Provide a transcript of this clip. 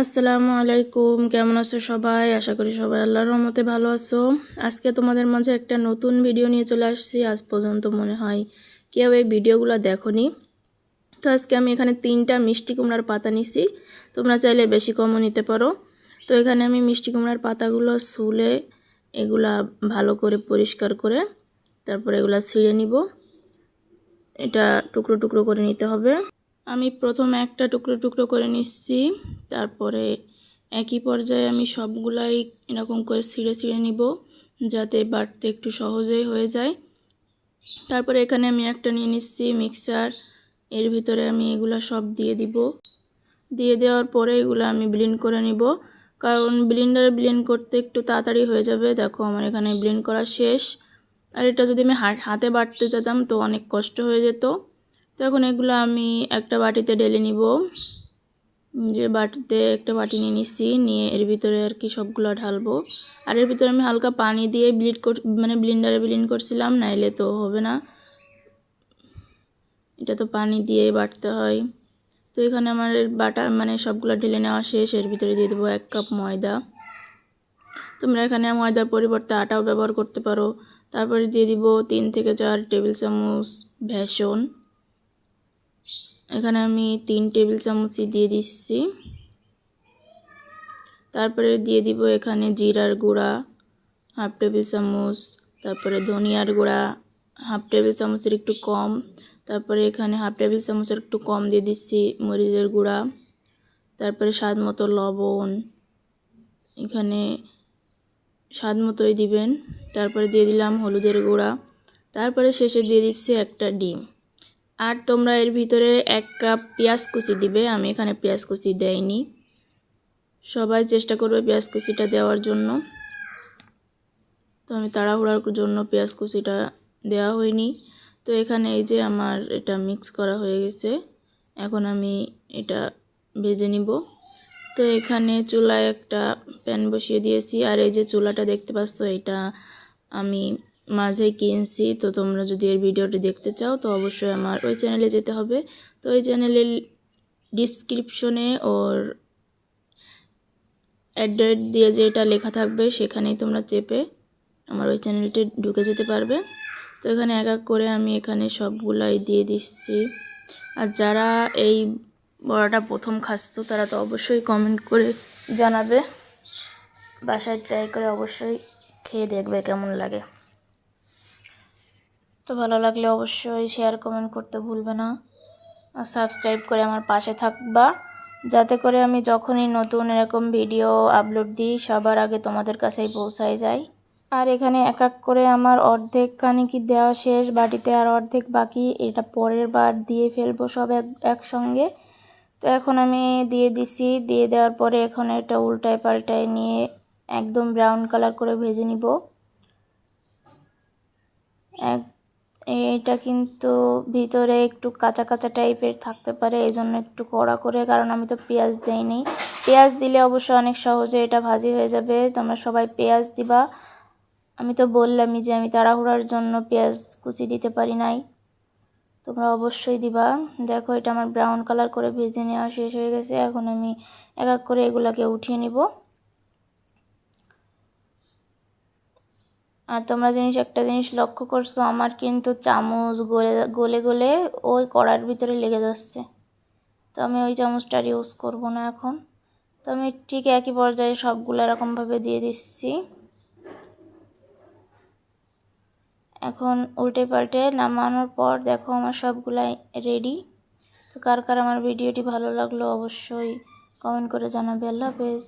আসসালামু আলাইকুম। কেমন আছো সবাই? আশা করি সবাই আল্লাহর রহমতে ভালো আছো। আজকে তোমাদের মাঝে একটা নতুন ভিডিও নিয়ে চলে আসছি। আজ পর্যন্ত মনে হয় কেউ এই ভিডিওগুলো দেখোনি। তো আজকে আমি এখানে তিনটা মিষ্টি কুমড়ার পাতা নিছি। তোমরা চাইলে বেশি কমও নিতে পারো। তো এখানে আমি মিষ্টি কুমড়ার পাতাগুলো শুলে এগুলা ভালো করে পরিষ্কার করে তারপরে এগুলা ছিঁড়ে নিব। এটা টুকরো টুকরো করে নিতে হবে। আমি প্রথমে একটা টুকরো টুকরো করে নিচ্ছি, তারপরে একই পর্যায়ে আমি সবগুলাই এরকম করে ছিঁড়ে ছিঁড়ে নিব যাতে বাটতে একটু সহজেই হয়ে যায়। তারপরে এখানে আমি একটা নিয়ে নিচ্ছি মিক্সার, এর ভিতরে আমি এগুলা সব দিয়ে দিব। দিয়ে দেওয়ার পরে এগুলো আমি ব্লেন্ড করে নিব, কারণ ব্লেন্ডারে ব্লেন্ড করতে একটু তাড়াতাড়ি হয়ে যাবে। দেখো আমার এখানে ব্লেন্ড করা শেষ। আর এটা যদি আমি হাতে বাটতে যেতাম তো অনেক কষ্ট হয়ে যেত। তো এখন এগুলো আমি একটা বাটিতে ঢেলে নিব। যে বাটিতে একটা বাটি নিয়ে নিচ্ছি, নিয়ে এর ভিতরে আর কি সবগুলো ঢালবো। আর এর ভিতরে আমি হালকা পানি দিয়ে ব্লিড কর মানে ব্লিন্ডারে ব্লিন্ড করছিলাম, নাইলে তো হবে না। এটা তো পানি দিয়ে বাটতে হয়। তো এখানে আমার বাটা মানে সবগুলো ঢেলে নেওয়া শেষ। এর ভিতরে দিয়ে দেবো এক কাপ ময়দা। তোমরা এখানে ময়দার পরিবর্তে আটাও ব্যবহার করতে পারো। তারপরে দিয়ে দিব তিন থেকে চার টেবিল চামচ ভেসন এখানে আমি তিন টেবিল চামচই দিয়ে দিচ্ছি। তারপরে দিয়ে দিব এখানে জিরার গুঁড়া, হাফ টেবিল চামচ, তারপরে ধনিয়ার গুঁড়া, হাফ টেবিল চামচের একটু কম, তারপরে এখানে হাফ টেবিল চামচের একটু কম দিয়ে দিচ্ছি মরিচের গুঁড়া, তারপরে স্বাদ মতো লবণ, এখানে স্বাদ মতোই দিবেন। তারপরে দিয়ে দিলাম হলুদের গুঁড়া, তারপরে শেষে দিয়ে দিচ্ছি একটা ডিম। আর তোমরা এর ভিতরে এক কাপ পেঁয়াজ কুচি দিবে, আমি এখানে পেঁয়াজ কুচি দেয়নি সবাই চেষ্টা করবে পেঁয়াজ কুচিটা দেওয়ার জন্য। তো আমি তাড়াহুড়ার জন্য পেঁয়াজ কুচিটা দেওয়া হয়নি। তো এখানে এই যে আমার এটা মিক্স করা হয়ে গেছে, এখন আমি এটা ভেজে নিব। তো এখানে চুলায় একটা প্যান বসিয়ে দিয়েছি, আর এই যে চুলাটা দেখতে পাচ্ছ, এটা আমি মাঝে কিনছি, তো তোমরা যদি এর ভিডিওটি দেখতে চাও, তো অবশ্যই আমার ওই চ্যানেলে যেতে হবে। তো ওই চ্যানেলের ডিসক্রিপশনে ওর অ্যাড্রেস দিয়ে যেটা লেখা থাকবে, সেখানেই তোমরা চেপে আমার ওই চ্যানেলটি ঢুকে যেতে পারবে। তো এখানে এক এক করে আমি এখানে সবগুলাই দিয়ে দিচ্ছি। আর যারা এই বড়াটা প্রথম খাসতো তারা তো অবশ্যই কমেন্ট করে জানাবে। বাসায় ট্রাই করে অবশ্যই খেয়ে দেখবে কেমন লাগে। তো ভালো লাগলে অবশ্যই শেয়ার কমেন্ট করতে ভুলবে না। আর সাবস্ক্রাইব করে আমার পাশে থাকবা। যাতে করে আমি যখনই নতুন এরকম ভিডিও আপলোড দিই, সবার আগে তোমাদের কাছেই পৌঁছায় যায় আর এখানে এক এক করে আমার অর্ধেক কানে কি দেওয়া শেষ, বাটিতে আর অর্ধেক বাকি। এটা পরের বার দিয়ে ফেলব সব এক, একসঙ্গে। তো এখন আমি দিয়ে দিছি। দিয়ে দেওয়ার পরে এখন এটা উল্টায় পাল্টায় নিয়ে একদম ব্রাউন কালার করে ভেজে নিব। এক এটা কিন্তু ভিতরে একটু কাঁচা কাঁচা টাইপের থাকতে পারে এই জন্য একটু কড়া করে, কারণ আমি তো পেঁয়াজ দেইনি। পেঁয়াজ দিলে অবশ্য অনেক সহজে এটা ভাজি হয়ে যাবে, তোমরা সবাই পেঁয়াজ দিবা। আমি তো বললামই যে আমি তাড়াহুড়ার জন্য পেঁয়াজ কুচি দিতে পারি নাই। তোমরা অবশ্যই দিবা। দেখো, এটা আমার ব্রাউন কালার করে ভেজে নেওয়া শেষ হয়ে গেছে। এখন আমি এক এক করে এগুলাকে উঠিয়ে নিব। আর তোমরা জিনিস, একটা জিনিস লক্ষ্য করছ, আমার কিন্তু চামচ গলে গলে গলে ওই কড়ার ভিতরে লেগে যাচ্ছে। তো আমি ওই চামচটা আর ইউজ করব না এখন। তো আমি ঠিক একই পর্যায়ে সবগুলো এরকমভাবে দিয়ে দিচ্ছি। এখন উল্টে পাল্টে নামানোর পর দেখো আমার সবগুলাই রেডি তো কার কার আমার ভিডিওটি ভালো লাগল অবশ্যই কমেন্ট করে জানাবে। আল্লাহ হাফেজ।